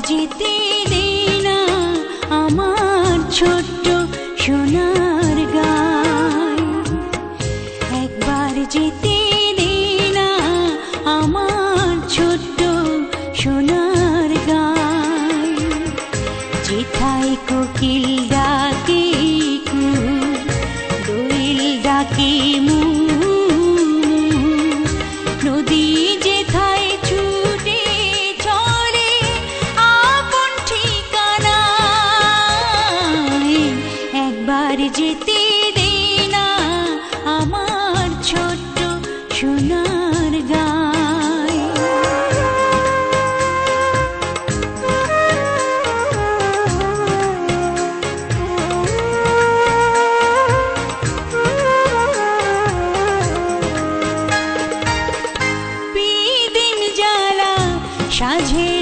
যেতে দেই না আমার ছোট্ট সোনা। যেতে দে না আমার ছোট্ট সোনার গায়। বিদিন জ্বালা সাঝের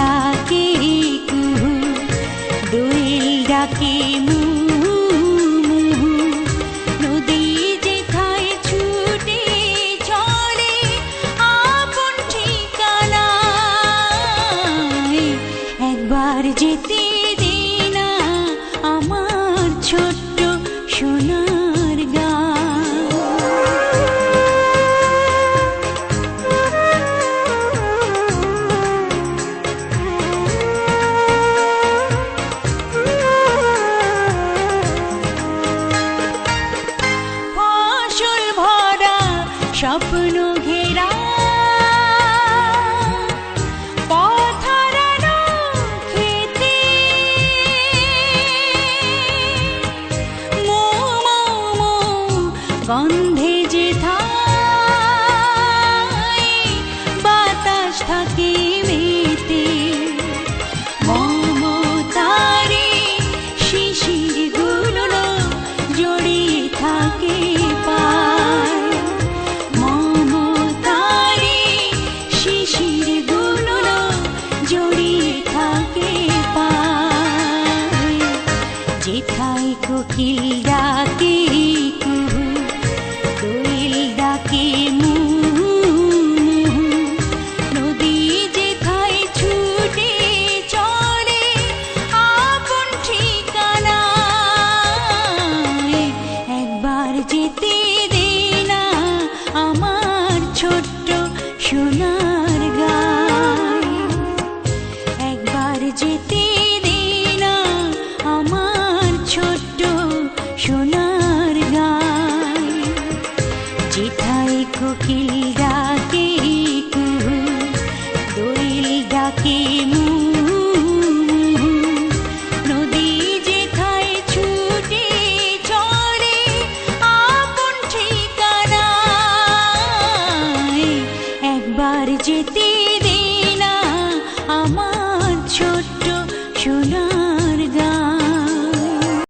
যেতে দে না আমার ছোট্ট সোনার ভরা স্বপ্ন গন্ধে যে বাতাস থাকে মেতে। মমতারে শিশিরগুলো জড়িয়ে থাকে পায়। মমতারে শিশিরগুলো জড়িয়ে থাকে পায়। যেথায় কোকিল ডাকে কোকিল ডাকে কুহু দোয়েল ডাকে যেথায় ছুটে চলে আপন একবার যেতে